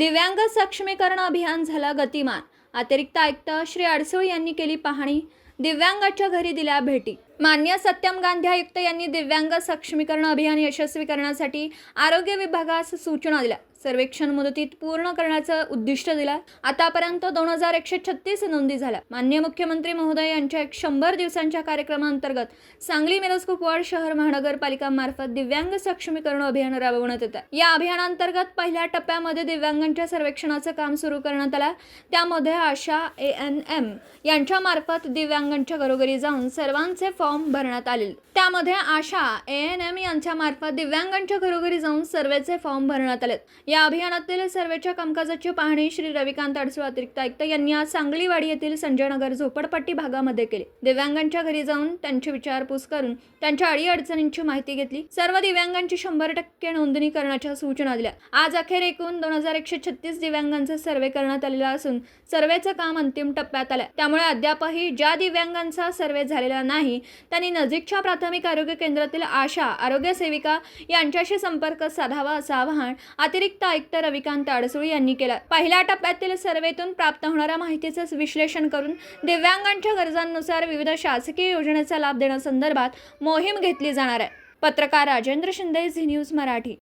दिव्यांग सक्षमीकरण अभियान झाला गतिमान. अतिरिक्त आयुक्त श्री अडसूळ यांनी केली पाहणी. दिव्यांगाच्या घरी दिल्या भेटी. मान्य सत्यम गांधी आयुक्त यांनी दिव्यांग सक्षमीकरण अभियान यशस्वी करण्यासाठी आरोग्य विभागास सूचना दिल्या. सर्वेक्षण मुदतीत पूर्ण करण्याचं उद्दिष्ट दिलं. आतापर्यंत दोन हजार एकशे छत्तीस नोंदी झाल्या. मान्य मुख्यमंत्री महोदय यांच्या एक शंभर दिवसांच्या कार्यक्रमांतर्गत सांगली मिरज कुपवाड शहर महानगरपालिकांमार्फत दिव्यांग सक्षमीकरण अभियान राबवण्यात येतं. या अभियानांतर्गत पहिल्या टप्प्यामध्ये दिव्यांगांच्या सर्वेक्षणाचं काम सुरू करण्यात आलं. त्यामध्ये आशा ए एन एम यांच्या मार्फत दिव्यांगांच्या घरोघरी जाऊन सर्वांचे फॉर्म फॉर्म भरण्यात आले. त्यामध्ये आशा ए एन एम यांच्या मार्फत दिव्यांगांच्या घरोघरी जाऊन सर्वेचे फॉर्म भरण्यात आले या अभियानातील सर्वेच्या कामकाजाची पाहणी श्री रविकांत अडसूळ अतिरिक्त आयुक्त यांनी आज सांगलीवाडी येथील संजय नगर झोपडपट्टी भागामध्ये केली. दिव्यांगांच्या घरी जाऊन त्यांची विचारपूस करून त्यांच्या अडीअडचणींची माहिती घेतली. सर्व दिव्यांगांची शंभर टक्के नोंदणी करण्याच्या सूचना दिल्या. आज अखेर एकूण दोन हजार एकशे छत्तीस दिव्यांगांचा सर्वे करण्यात आलेला असून सर्वेचं काम अंतिम टप्प्यात आलं त्यामुळे अद्यापही ज्या दिव्यांगांचा सर्वे झालेला नाही त्यांनी नजीकच्या प्राथमिक आरोग्य केंद्रातील आशा आरोग्य सेविका यांच्याशी संपर्क साधावा असं आवाहन अतिरिक्त आयुक्त रविकांत अडसूळ यांनी केलं. पहिल्या टप्प्यातील सर्वेतून प्राप्त होणाऱ्या माहितीचं विश्लेषण करून दिव्यांगांच्या गरजांनुसार विविध शासकीय योजनेचा लाभ देण्यासंदर्भात मोहीम घेतली जाणार आहे. पत्रकार राजेंद्र शिंदे झी न्यूज मराठी.